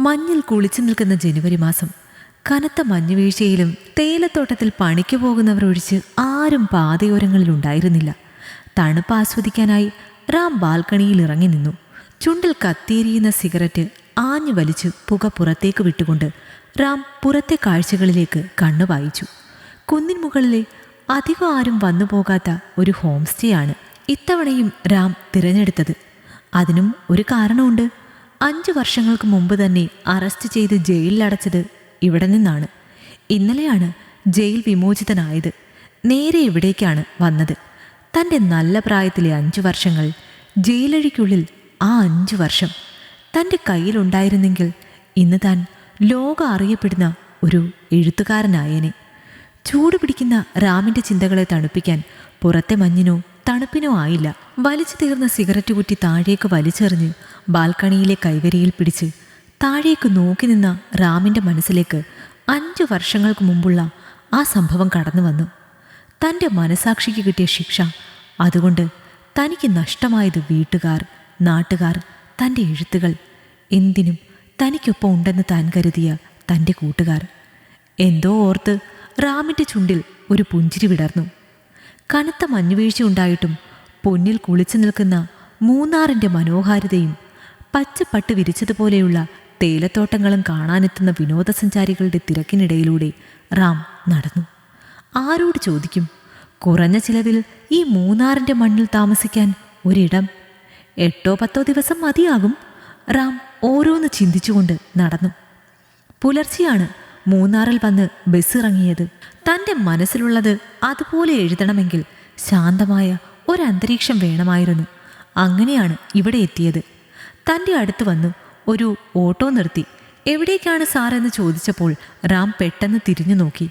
മഞ്ഞിൽ കുളിച്ചു നിൽക്കുന്ന ജനുവരി മാസം കനത്ത മഞ്ഞുവീഴ്ചയിലും തേയിലത്തോട്ടത്തിൽ പണിക്ക് പോകുന്നവരൊഴിച്ച് ആരും പാതയോരങ്ങളിൽ ഉണ്ടായിരുന്നില്ല. തണുപ്പ് ആസ്വദിക്കാനായി റാം ബാൽക്കണിയിൽ ഇറങ്ങി നിന്നു. ചുണ്ടിൽ കത്തിയെരിയുന്ന സിഗരറ്റ് ആഞ്ഞു വലിച്ച് പുക പുറത്തേക്ക് വിട്ടുകൊണ്ട് റാം പുറത്തെ കാഴ്ചകളിലേക്ക് കണ്ണു വായിച്ചു കുന്നിൻ മുകളിലെ അധികം ആരും വന്നു പോകാത്ത ഒരു ഹോം ആണ് ഇത്തവണയും രാം തിരഞ്ഞെടുത്തത്. അതിനും ഒരു കാരണമുണ്ട്. അഞ്ചു വർഷങ്ങൾക്ക് മുമ്പ് തന്നെ അറസ്റ്റ് ചെയ്ത് ജയിലിലടച്ചത് ഇവിടെ നിന്നാണ്. ഇന്നലെയാണ് ജയിൽ വിമോചിതനായത്. നേരെ ഇവിടേക്കാണ് വന്നത്. തന്റെ നല്ല പ്രായത്തിലെ അഞ്ചു വർഷങ്ങൾ ജയിലഴിക്കുള്ളിൽ ആ അഞ്ചു വർഷം തന്റെ കയ്യിലുണ്ടായിരുന്നെങ്കിൽ ഇന്ന് താൻ ലോകം അറിയപ്പെടുന്ന ഒരു എഴുത്തുകാരനായേനെ. ചൂടുപിടിക്കുന്ന രാമിന്റെ ചിന്തകളെ തണുപ്പിക്കാൻ പുറത്തെ മഞ്ഞിനോ തണുപ്പിനോ ആയില്ല. വലിച്ചു തീർന്ന സിഗരറ്റ് കുറ്റി താഴേക്ക് വലിച്ചെറിഞ്ഞ് ബാൽക്കണിയിലെ കൈവരിയിൽ പിടിച്ച് താഴേക്ക് നോക്കി നിന്ന റാമിന്റെ മനസ്സിലേക്ക് അഞ്ചു വർഷങ്ങൾക്ക് മുമ്പുള്ള ആ സംഭവം കടന്നു വന്നു. തന്റെ മനസാക്ഷിക്ക് കിട്ടിയ ശിക്ഷ അതുകൊണ്ട് തനിക്ക് നഷ്ടമായത് വീട്ടുകാർ നാട്ടുകാർ തന്റെ എഴുത്തുകൾ. എന്തിനും തനിക്കൊപ്പം ഉണ്ടെന്ന് താൻ കരുതിയ തന്റെ കൂട്ടുകാർ. എന്തോ ഓർത്ത് റാമിന്റെ ചുണ്ടിൽ ഒരു പുഞ്ചിരി വിടർന്നു. കനത്ത മഞ്ഞുവീഴ്ച ഉണ്ടായിട്ടും പൊന്നിൽ കുളിച്ചു നിൽക്കുന്ന മൂന്നാറിന്റെ മനോഹാരിതയും പച്ചപ്പട്ട് വിരിച്ചതുപോലെയുള്ള തേയിലത്തോട്ടങ്ങളും കാണാനെത്തുന്ന വിനോദസഞ്ചാരികളുടെ തിരക്കിനിടയിലൂടെ റാം നടന്നു. ആരോട് ചോദിക്കും? കുറഞ്ഞ ചിലവിൽ ഈ മൂന്നാറിന്റെ മണ്ണിൽ താമസിക്കാൻ ഒരിടം? എട്ടോ പത്തോ ദിവസം മതിയാകും? റാം ഓരോന്ന് ചിന്തിച്ചുകൊണ്ട് നടന്നു. പുലർച്ചെയാണ് മൂന്നാറിൽ വന്ന് ബസ് ഇറങ്ങിയത് തന്റെ മനസ്സിലുള്ളത് അതുപോലെ എഴുതണമെങ്കിൽ ശാന്തമായ ഒരു അന്തരീക്ഷം വേണമായിരുന്നു. അങ്ങനെയാണ് ഇവിടെ എത്തിയത്. തന്റെ അടുത്ത് വന്നു ഒരു ഓട്ടോ നിർത്തി. എവിടേക്കാണ് സാറെന്ന് ചോദിച്ചപ്പോൾ റാം പെട്ടെന്ന് തിരിഞ്ഞു നോക്കി.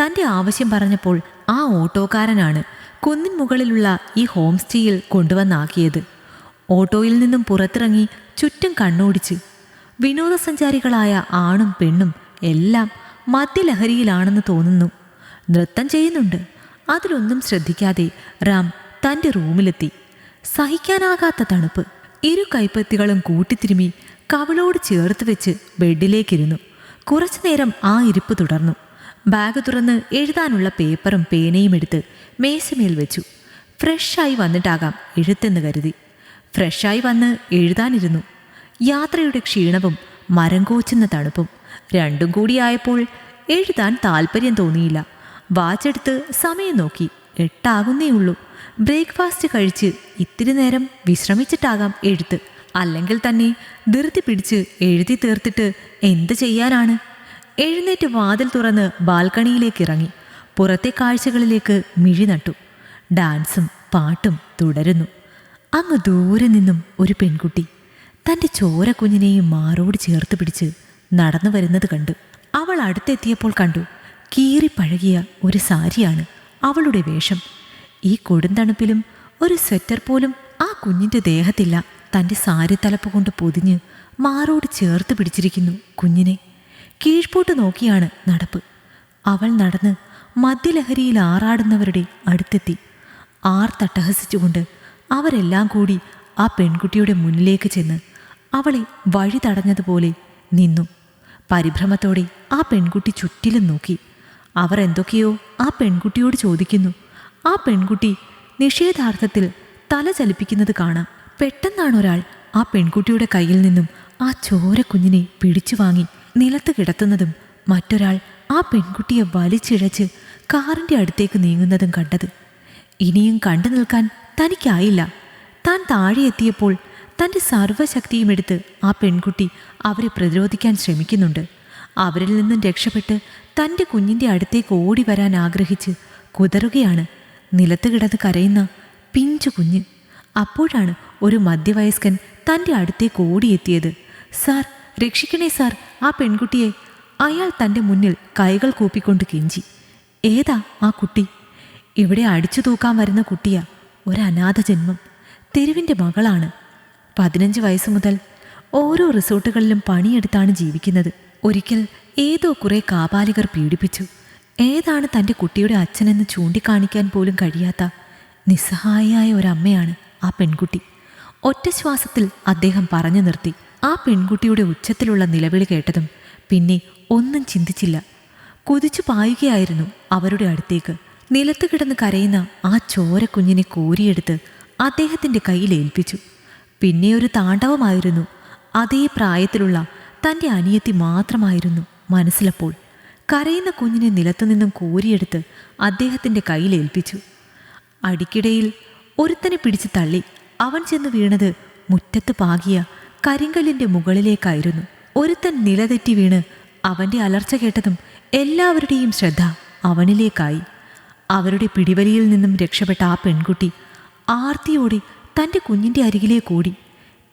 തന്റെ ആവശ്യം പറഞ്ഞപ്പോൾ ആ ഓട്ടോക്കാരനാണ് കുന്നിൻ മുകളിലുള്ള ഈ ഹോം സ്റ്റേയിൽ കൊണ്ടുവന്നാക്കിയത്. ഓട്ടോയിൽ നിന്നും പുറത്തിറങ്ങി ചുറ്റും കണ്ണോടിച്ച്. വിനോദസഞ്ചാരികളായ ആണും പെണ്ണും എല്ലാം മദ്യലഹരിയിലാണെന്ന് തോന്നുന്നു. നൃത്തം ചെയ്യുന്നുണ്ട്. അതിലൊന്നും ശ്രദ്ധിക്കാതെ റാം തന്റെ റൂമിലെത്തി. സഹിക്കാനാകാത്ത തണുപ്പ്. ഇരു കൈപ്പത്തികളും കൂട്ടിത്തിരുമി കവളോട് ചേർത്ത് വെച്ച് ബെഡിലേക്കിരുന്നു. കുറച്ചു നേരം ആ ഇരിപ്പ് തുടർന്നു. ബാഗ് തുറന്ന് എഴുതാനുള്ള പേപ്പറും പേനയും എടുത്ത് മേശമേൽ വെച്ചു. ഫ്രഷായി വന്നിട്ടാകാം എഴുത്തെന്ന് കരുതി. ഫ്രഷായി വന്ന് എഴുതാനിരുന്നു. യാത്രയുടെ ക്ഷീണവും മരം കോച്ചുന്ന തണുപ്പും. രണ്ടും കൂടിയായപ്പോൾ എഴുതാൻ താല്പര്യം തോന്നിയില്ല. വാച്ചെടുത്ത് സമയം നോക്കി. എട്ടാകുന്നേ ഉള്ളൂ. ബ്രേക്ക്ഫാസ്റ്റ് കഴിച്ച് ഇത്തിരി നേരം വിശ്രമിച്ചിട്ടാകാം എഴുത്ത്. അല്ലെങ്കിൽ തന്നെ ധൃതി പിടിച്ച് എഴുതി തീർത്തിട്ട് എന്ത് ചെയ്യാനാണ്? എഴുന്നേറ്റ് വാതിൽ തുറന്ന് ബാൽക്കണിയിലേക്ക് ഇറങ്ങി. പുറത്തെ കാഴ്ചകളിലേക്ക് മിഴി നട്ടു. ഡാൻസും പാട്ടും തുടരുന്നു. അങ്ങ് ദൂരെ നിന്നും ഒരു പെൺകുട്ടി തന്റെ ചോരക്കുഞ്ഞിനെയും മാറോട് ചേർത്ത് പിടിച്ച് നടന്നു വരുന്നത് കണ്ടു. അവൾ അടുത്തെത്തിയപ്പോൾ കണ്ടു കീറിപ്പഴകിയ ഒരു സാരിയാണ് അവളുടെ വേഷം. ഈ കൊടുന്തണുപ്പിലും ഒരു സ്വെറ്റർ പോലും ആ കുഞ്ഞിന്റെ ദേഹത്തില്ല. തന്റെ സാരി തലപ്പ് കൊണ്ട് പൊതിഞ്ഞ് മാറോട് ചേർത്ത് പിടിച്ചിരിക്കുന്നു കുഞ്ഞിനെ. കീഴ്പോട്ട് നോക്കിയാണ് നടപ്പ്. അവൾ നടന്ന് മദ്യലഹരിയിൽ ആറാടുന്നവരുടെ അടുത്തെത്തി. ആർ തട്ടഹസിച്ചുകൊണ്ട് അവരെല്ലാം കൂടി ആ പെൺകുട്ടിയുടെ മുന്നിലേക്ക് ചെന്ന് അവളെ വഴി തടഞ്ഞതുപോലെ നിന്നു. പരിഭ്രമത്തോടെ ആ പെൺകുട്ടി ചുറ്റിലും നോക്കി. അവർ എന്തൊക്കെയോ ആ പെൺകുട്ടിയോട് ചോദിക്കുന്നു. ആ പെൺകുട്ടി നിഷേധാർത്ഥത്തിൽ തല ചലിപ്പിക്കുന്നത് കാണാം. പെട്ടെന്നാണ് ഒരാൾ ആ പെൺകുട്ടിയുടെ കയ്യിൽ നിന്നും ആ ചോര കുഞ്ഞിനെ പിടിച്ചു വാങ്ങി നിലത്ത് കിടത്തുന്നതും മറ്റൊരാൾ ആ പെൺകുട്ടിയെ വലിച്ചിഴച്ച് കാറിന്റെ അടുത്തേക്ക് നീങ്ങുന്നതും കണ്ടത്. ഇനിയും കണ്ടു നിൽക്കാൻ തനിക്കായില്ല. താൻ താഴെ എത്തിയപ്പോൾ തന്റെ സർവശക്തിയും എടുത്ത് ആ പെൺകുട്ടി അവരെ പ്രതിരോധിക്കാൻ ശ്രമിക്കുന്നുണ്ട്. അവരിൽ നിന്നും രക്ഷപ്പെട്ട് തന്റെ കുഞ്ഞിന്റെ അടുത്തേക്ക് ഓടി വരാൻ ആഗ്രഹിച്ച് കുതറുകയാണ്. നിലത്ത് കിടന്ന് കരയുന്ന പിഞ്ചു കുഞ്ഞ്. അപ്പോഴാണ് ഒരു മധ്യവയസ്കൻ തന്റെ അടുത്തേക്ക് ഓടിയെത്തിയത്. സാർ രക്ഷിക്കണേ സാർ. ആ പെൺകുട്ടിയെ അയാൾ തന്റെ മുന്നിൽ കൈകൾ കൂപ്പിക്കൊണ്ട് കെഞ്ചി. ഏതാ ആ കുട്ടി? ഇവിടെ അടിച്ചു തൂക്കാൻ വരുന്ന കുട്ടിയാ. ഒരനാഥ ജന്മം. തെരുവിന്റെ മകളാണ്. പതിനഞ്ച് വയസ്സ് മുതൽ ഓരോ റിസോർട്ടുകളിലും പണിയെടുത്താണ് ജീവിക്കുന്നത്. ഒരിക്കൽ ഏതോ കുറെ കാപാലികർ പീഡിപ്പിച്ചു. ഏതാണ് തന്റെ കുട്ടിയുടെ അച്ഛനെന്ന് ചൂണ്ടിക്കാണിക്കാൻ പോലും കഴിയാത്ത നിസ്സഹായയായ ഒരമ്മയാണ് ആ പെൺകുട്ടി. ഒറ്റ ശ്വാസത്തിൽ അദ്ദേഹം പറഞ്ഞു നിർത്തി. ആ പെൺകുട്ടിയുടെ ഉച്ചത്തിലുള്ള നിലവിളി കേട്ടതും പിന്നെ ഒന്നും ചിന്തിച്ചില്ല. കുതിച്ചു പായുകയായിരുന്നു അവരുടെ അടുത്തേക്ക്. നിലത്ത് കിടന്ന് കരയുന്ന ആ ചോര കുഞ്ഞിനെ കോരിയെടുത്ത് അദ്ദേഹത്തിന്റെ കയ്യിൽ ഏൽപ്പിച്ചു. പിന്നെ ഒരു താണ്ഡവമായിരുന്നു. അതേ പ്രായത്തിലുള്ള തന്റെ അനിയത്തി മാത്രമായിരുന്നു മനസ്സിലപ്പോൾ. കരയുന്ന കുഞ്ഞിനെ നിലത്തുനിന്നും കോരിയെടുത്ത് അദ്ദേഹത്തിന്റെ കയ്യിലേൽപ്പിച്ചു അടിക്കിടയിൽ ഒരുത്തനെ പിടിച്ച് തള്ളി അവൻ ചെന്ന് വീണത് മുറ്റത്ത് പാകിയ കരിങ്കല്ലിന്റെ മുകളിലേക്കായിരുന്നു. ഒരുത്തൻ നിലതെറ്റി വീണ് അവന്റെ അലർച്ച കേട്ടതും എല്ലാവരുടെയും ശ്രദ്ധ അവനിലേക്കായി. അവരുടെ പിടിവലിയിൽ നിന്നും രക്ഷപ്പെട്ട ആ പെൺകുട്ടി ആർത്തിയോടെ തന്റെ കുഞ്ഞിന്റെ അരികിലേക്ക് ഓടി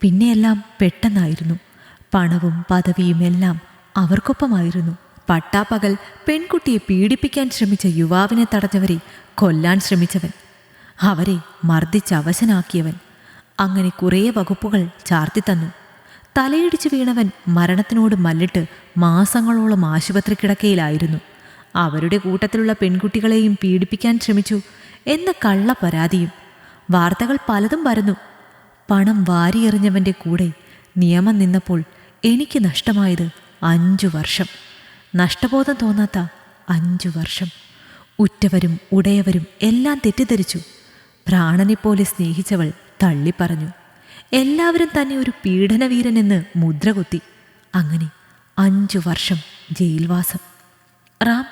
പിന്നെയെല്ലാം പെട്ടെന്നായിരുന്നു. പണവും പദവിയും എല്ലാം അവർക്കൊപ്പമായിരുന്നു. പട്ടാപ്പകൽ പെൺകുട്ടിയെ പീഡിപ്പിക്കാൻ ശ്രമിച്ച യുവാവിനെ തടഞ്ഞവരെ കൊല്ലാൻ ശ്രമിച്ചവൻ. അവരെ മർദ്ദിച്ചവശനാക്കിയവൻ അങ്ങനെ കുറേ വകുപ്പുകൾ ചാർത്തിത്തന്നു തലയിടിച്ച് വീണവൻ മരണത്തിനോട് മല്ലിട്ട് മാസങ്ങളോളം ആശുപത്രി കിടക്കയിലായിരുന്നു. അവരുടെ കൂട്ടത്തിലുള്ള പെൺകുട്ടികളെയും പീഡിപ്പിക്കാൻ ശ്രമിച്ചു എന്ന കള്ള പരാതിയും വാർത്തകൾ പലതും പരന്നു. പണം വാരിയെറിഞ്ഞവന്റെ കൂടെ നിയമം നിന്നപ്പോൾ എനിക്ക് നഷ്ടമായത് അഞ്ചു വർഷം. നഷ്ടബോധം തോന്നാത്ത അഞ്ചു വർഷം. ഉറ്റവരും ഉടയവരും എല്ലാം തെറ്റിദ്ധരിച്ചു. പ്രാണനെപ്പോലെ സ്നേഹിച്ചവൾ തള്ളിപ്പറഞ്ഞു. എല്ലാവരും തന്നെ ഒരു പീഡനവീരനെന്ന് മുദ്രകുത്തി. അങ്ങനെ അഞ്ചു വർഷം ജയിൽവാസം. റാം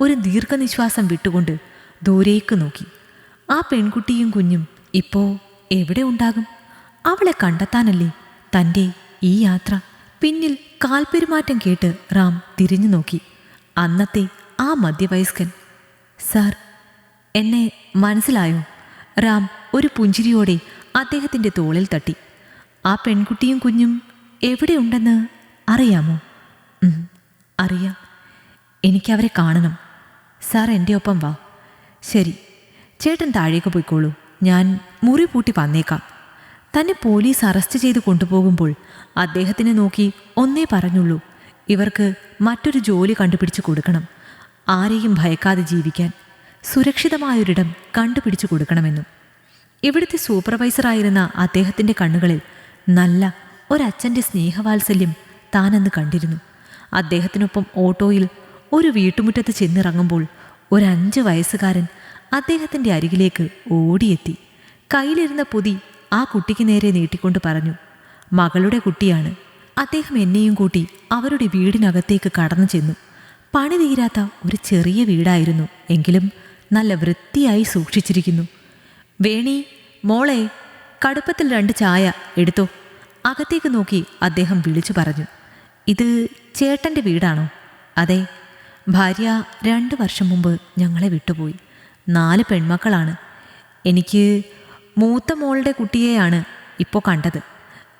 ഒരു ദീർഘനിശ്വാസം വിട്ടുകൊണ്ട് ദൂരേക്ക് നോക്കി. ആ പെൺകുട്ടിയും കുഞ്ഞും ഇപ്പോ എവിടെ ഉണ്ടാകും? അവളെ കണ്ടെത്താനല്ലേ തന്റെ ഈ യാത്ര? പിന്നിൽ കാൽപെരുമാറ്റം കേട്ട് റാം തിരിഞ്ഞു നോക്കി. അന്നത്തെ ആ മധ്യവയസ്കൻ സാർ എന്നെ മനസ്സിലായോ? റാം ഒരു പുഞ്ചിരിയോടെ അദ്ദേഹത്തിന്റെ തോളിൽ തട്ടി. ആ പെൺകുട്ടിയും കുഞ്ഞും എവിടെയുണ്ടെന്ന് അറിയാമോ? "ഉം, അറിയാം. എനിക്കവരെ കാണണം. സാർ എന്റെ ഒപ്പം വാ. ശരി ചേട്ടൻ താഴേക്ക് പോയിക്കോളൂ. ഞാൻ മുറി പൂട്ടി വന്നേക്കാം. തന്നെ പോലീസ് അറസ്റ്റ് ചെയ്ത് കൊണ്ടുപോകുമ്പോൾ അദ്ദേഹത്തിനെ നോക്കി ഒന്നേ പറഞ്ഞുള്ളൂ ഇവർക്ക് മറ്റൊരു ജോലി കണ്ടുപിടിച്ചു കൊടുക്കണം ആരെയും ഭയക്കാതെ ജീവിക്കാൻ സുരക്ഷിതമായൊരിടം കണ്ടുപിടിച്ചു കൊടുക്കണമെന്നും. ഇവിടുത്തെ സൂപ്പർവൈസറായിരുന്ന അദ്ദേഹത്തിന്റെ കണ്ണുകളിൽ നല്ല ഒരച്ഛന്റെ സ്നേഹവാത്സല്യം താനെന്ന് കണ്ടിരുന്നു. അദ്ദേഹത്തിനൊപ്പം ഓട്ടോയിൽ ഒരു വീട്ടുമുറ്റത്ത് ചെന്നിറങ്ങുമ്പോൾ ഒരു അഞ്ച് വയസ്സുകാരൻ അദ്ദേഹത്തിന്റെ അരികിലേക്ക് ഓടിയെത്തി. കയ്യിലിരുന്ന പൊതി ആ കുട്ടിക്ക് നേരെ നീട്ടിക്കൊണ്ട് പറഞ്ഞു മകളുടെ കുട്ടിയാണ്. അദ്ദേഹം എന്നെയും കൂട്ടി അവരുടെ വീടിനകത്തേക്ക് കടന്നു ചെന്നു. പണി തീരാത്ത ഒരു ചെറിയ വീടായിരുന്നു. എങ്കിലും നല്ല വൃത്തിയായി സൂക്ഷിച്ചിരിക്കുന്നു. വേണി മോളെ കടുപ്പത്തിൽ രണ്ട് ചായ എടുത്തോ. അകത്തേക്ക് നോക്കി അദ്ദേഹം വിളിച്ചു പറഞ്ഞു ഇത് ചേട്ടന്റെ വീടാണോ? അതെ. ഭാര്യ രണ്ട് വർഷം മുമ്പ് ഞങ്ങളെ വിട്ടുപോയി. നാല് പെൺമക്കളാണ്. എനിക്ക് മൂത്ത മോളുടെ കുട്ടിയെയാണ് ഇപ്പോൾ കണ്ടത്.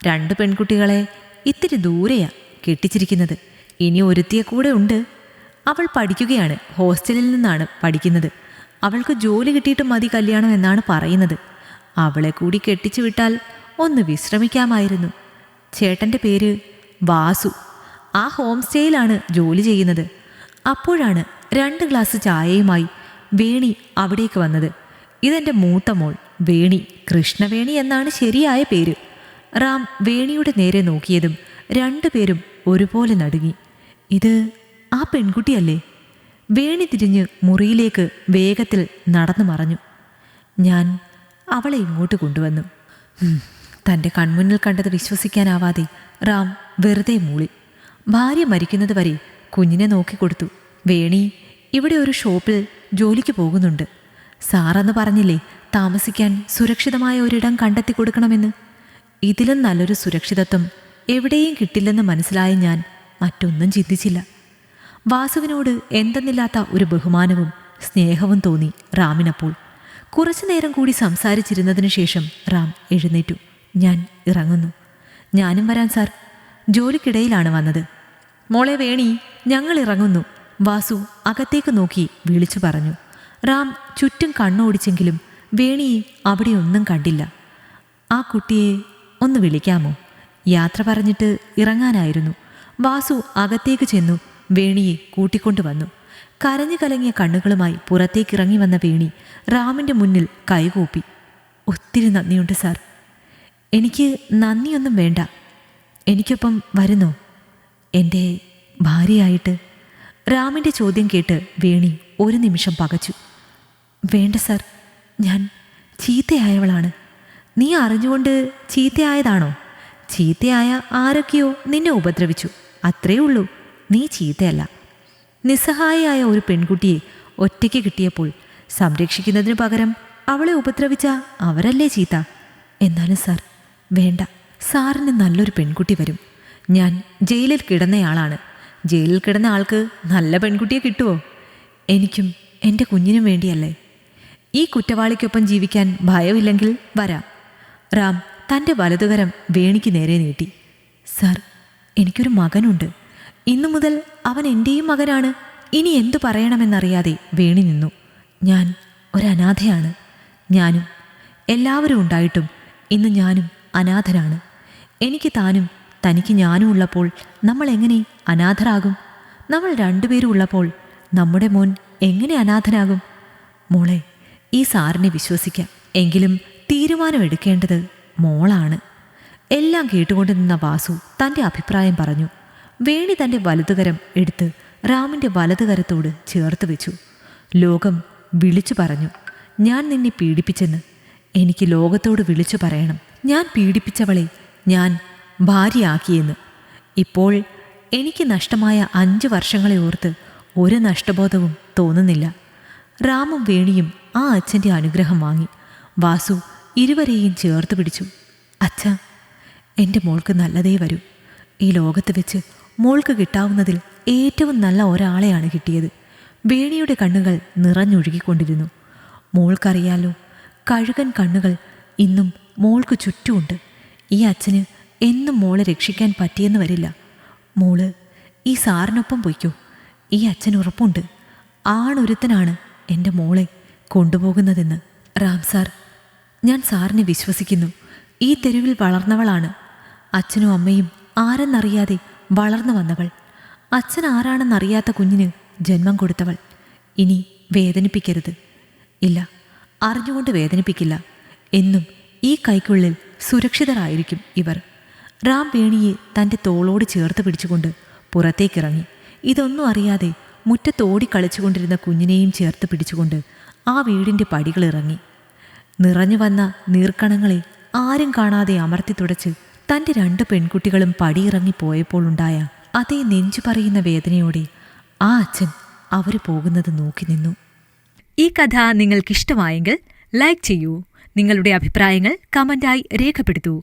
രണ്ട് പെൺകുട്ടികളെ ഇത്തിരി ദൂരെയാ കെട്ടിച്ചിരിക്കുന്നത്. ഇനി ഒരുത്തിയെ കൂടെ ഉണ്ട്. അവൾ പഠിക്കുകയാണ്. ഹോസ്റ്റലിൽ നിന്നാണ് പഠിക്കുന്നത്. അവൾക്ക് ജോലി കിട്ടിയിട്ട് മതി കല്യാണം എന്നാണ് പറയുന്നത്. അവളെ കൂടി കെട്ടിച്ചു വിട്ടാൽ ഒന്ന് വിശ്രമിക്കാമായിരുന്നു. ചേട്ടന്റെ പേര് വാസു. ആ ഹോം സ്റ്റേയിലാണ് ജോലി ചെയ്യുന്നത്. അപ്പോഴാണ് രണ്ട് ഗ്ലാസ് ചായയുമായി വേണി അവിടേക്ക് വന്നത്. ഇതെന്റെ മൂത്ത മോൾ വേണി. കൃഷ്ണവേണി എന്നാണ് ശരിയായ പേര്. റാം വേണിയുടെ നേരെ നോക്കിയതും രണ്ടുപേരും ഒരുപോലെ നടുങ്ങി. ഇത് ആ പെൺകുട്ടിയല്ലേ? വേണി തിരിഞ്ഞ് മുറിയിലേക്ക് വേഗത്തിൽ നടന്നു മറഞ്ഞു. ഞാൻ അവളെ ഇങ്ങോട്ട് കൊണ്ടുവന്നു. തന്റെ കൺമുന്നിൽ കണ്ടത് വിശ്വസിക്കാനാവാതെ റാം വെറുതെ മൂളി. ഭാര്യ മരിക്കുന്നത് വരെ കുഞ്ഞിനെ നോക്കിക്കൊടുത്തു. വേണി ഇവിടെ ഒരു ഷോപ്പിൽ ജോലിക്ക് പോകുന്നുണ്ട്. സാറെന്ന് പറഞ്ഞില്ലേ താമസിക്കാൻ സുരക്ഷിതമായ ഒരിടം കണ്ടെത്തി കൊടുക്കണമെന്ന്. ഇതിലും നല്ലൊരു സുരക്ഷിതത്വം എവിടെയും കിട്ടില്ലെന്ന് മനസ്സിലായ ഞാൻ മറ്റൊന്നും ചിന്തിച്ചില്ല. വാസുവിനോട് എന്തെന്നില്ലാത്ത ഒരു ബഹുമാനവും സ്നേഹവും തോന്നി റാമിനപ്പോൾ. കുറച്ചു നേരം കൂടി സംസാരിച്ചിരുന്നതിനു ശേഷം റാം എഴുന്നേറ്റു. ഞാൻ ഇറങ്ങുന്നു. ഞാനും വരാൻ സാർ. ജോലിക്കിടയിലാണ് വന്നത്. മോളെ വേണി ഞങ്ങൾ ഇറങ്ങുന്നു. വാസു അകത്തേക്ക് നോക്കി വിളിച്ചു പറഞ്ഞു. റാം ചുറ്റും കണ്ണോടിച്ചെങ്കിലും വേണിയെ അവിടെ ഒന്നും കണ്ടില്ല. ആ കുട്ടിയെ ഒന്ന് വിളിക്കാമോ? യാത്ര പറഞ്ഞിട്ട് ഇറങ്ങാനായിരുന്നു. വാസു അകത്തേക്ക് ചെന്നു വേണിയെ കൂട്ടിക്കൊണ്ടുവന്നു കരഞ്ഞു കലങ്ങിയ കണ്ണുകളുമായി പുറത്തേക്കിറങ്ങി വന്ന വേണി റാമിന്റെ മുന്നിൽ കൈകൂപ്പി. ഒത്തിരി നന്ദിയുണ്ട് സാർ. എനിക്ക് നന്ദിയൊന്നും വേണ്ട. എനിക്കൊപ്പം വരുന്നോ? എന്റെ ഭാര്യയായിട്ട് രാമിന്റെ ചോദ്യം കേട്ട് വേണി ഒരു നിമിഷം പകച്ചു. വേണ്ട സർ ഞാൻ ചീത്തയായവളാണ്. നീ അറിഞ്ഞുകൊണ്ട് ചീത്തയായതാണോ? ചീത്തയായ ആരൊക്കെയോ നിന്നെ ഉപദ്രവിച്ചു. അത്രേ ഉള്ളൂ നീ ചീത്തയല്ല. നിസ്സഹായയായ ഒരു പെൺകുട്ടിയെ ഒറ്റയ്ക്ക് കിട്ടിയപ്പോൾ സംരക്ഷിക്കുന്നതിനു പകരം അവളെ ഉപദ്രവിച്ച അവരല്ലേ ചീത്ത? എന്നാലും സാർ വേണ്ട. സാറിന് നല്ലൊരു പെൺകുട്ടി വരും. ഞാൻ ജയിലിൽ കിടന്നയാളാണ്. ജയിലിൽ കിടന്ന ആൾക്ക് നല്ല പെൺകുട്ടിയെ കിട്ടുമോ എനിക്കും എന്റെ കുഞ്ഞിനും വേണ്ടിയല്ലേ. ഈ കുറ്റവാളിക്കൊപ്പം ജീവിക്കാൻ ഭയമില്ലെങ്കിൽ വരാം. റാം തന്റെ വലതുകരം വേണിക്ക് നേരെ നീട്ടി. സർ എനിക്കൊരു മകനുണ്ട്. ഇന്നു മുതൽ അവൻ എന്റെയും മകനാണ്. ഇനി എന്തു പറയണമെന്നറിയാതെ വേണി നിന്നു. ഞാൻ ഒരനാഥയാണ്. ഞാനും എല്ലാവരും ഉണ്ടായിട്ടും ഇന്ന് ഞാനും അനാഥനാണ്. എനിക്ക് താനും തനിക്ക് ഞാനും ഉള്ളപ്പോൾ നമ്മൾ എങ്ങനെ അനാഥരാകും. നമ്മൾ രണ്ടുപേരും ഉള്ളപ്പോൾ നമ്മുടെ മോൻ എങ്ങനെ അനാഥനാകും? മോളെ ഈ സാറിനെ വിശ്വസിക്കാം. എങ്കിലും തീരുമാനമെടുക്കേണ്ടത് മോളാണ്. എല്ലാം കേട്ടുകൊണ്ട് നിന്ന വാസു തന്റെ അഭിപ്രായം പറഞ്ഞു. വേണി തന്റെ വലതുകരം എടുത്ത് റാമിന്റെ വലതുകരത്തോട് ചേർത്ത് വെച്ചു. ലോകം വിളിച്ചു പറഞ്ഞു. ഞാൻ നിന്നെ പീഡിപ്പിച്ചെന്ന്. എനിക്ക് ലോകത്തോട് വിളിച്ചു പറയണം. ഞാൻ പീഡിപ്പിച്ചവളെ ഞാൻ ഭാര്യയാക്കിയെന്ന്. ഇപ്പോൾ എനിക്ക് നഷ്ടമായ അഞ്ച് വർഷങ്ങളെ ഓർത്ത് ഒരു നഷ്ടബോധവും തോന്നുന്നില്ല. രാമും വേണിയും ആ അച്ഛന്റെ അനുഗ്രഹം വാങ്ങി. വാസു ഇരുവരെയും ചേർത്ത് പിടിച്ചു. അച്ഛ എന്റെ മോൾക്ക് നല്ലതേ വരൂ. ഈ ലോകത്ത് വെച്ച് മോൾക്ക് കിട്ടാവുന്നതിൽ ഏറ്റവും നല്ല ഒരാളെയാണ് കിട്ടിയത്. വേണിയുടെ കണ്ണുകൾ നിറഞ്ഞൊഴുകിക്കൊണ്ടിരുന്നു. മോൾക്കറിയാലോ കഴുകൻ കണ്ണുകൾ ഇന്നും മോൾക്ക് ചുറ്റുമുണ്ട്. ഈ അച്ഛന് എന്നും മോളെ രക്ഷിക്കാൻ പറ്റിയെന്ന് വരില്ല. മോൾ ഈ സാറിനൊപ്പം പൊയ്ക്കോ. ഈ അച്ഛൻ ഉറപ്പുണ്ട്. ആണൊരുത്തനാണ് എന്റെ മോളെ കൊണ്ടുപോകുന്നതെന്ന്. റാം സാർ ഞാൻ സാറിനെ വിശ്വസിക്കുന്നു. ഈ തെരുവിൽ വളർന്നവളാണ്. അച്ഛനും അമ്മയും ആരെന്നറിയാതെ വളർന്നു വന്നവൾ. അച്ഛൻ ആരാണെന്നറിയാത്ത കുഞ്ഞിന് ജന്മം കൊടുത്തവൾ. ഇനി വേദനിപ്പിക്കരുത്. ഇല്ല അറിഞ്ഞുകൊണ്ട് വേദനിപ്പിക്കില്ല. എന്നും ഈ കൈക്കുള്ളിൽ സുരക്ഷിതരായിരിക്കും ഇവർ. റാം വേണിയെ തന്റെ തോളോട് ചേർത്ത് പിടിച്ചുകൊണ്ട് പുറത്തേക്കിറങ്ങി. ഇതൊന്നും അറിയാതെ മുറ്റത്തോടി കളിച്ചുകൊണ്ടിരുന്ന കുഞ്ഞിനെയും ചേർത്ത് പിടിച്ചുകൊണ്ട് ആ വീടിന്റെ പടികളിറങ്ങി നിറഞ്ഞു വന്ന നീർക്കണങ്ങളെ ആരും കാണാതെ അമർത്തി തുടച്ച് തന്റെ രണ്ട് പെൺകുട്ടികളും പടിയിറങ്ങി പോയപ്പോൾ ഉണ്ടായ അതേ നെഞ്ചു പറയുന്ന വേദനയോടെ ആ അച്ഛൻ അവർ പോകുന്നത് നോക്കി നിന്നു. ഈ കഥ നിങ്ങൾക്കിഷ്ടമായെങ്കിൽ ലൈക്ക് ചെയ്യൂ. നിങ്ങളുടെ അഭിപ്രായങ്ങൾ കമന്റായി രേഖപ്പെടുത്തൂ.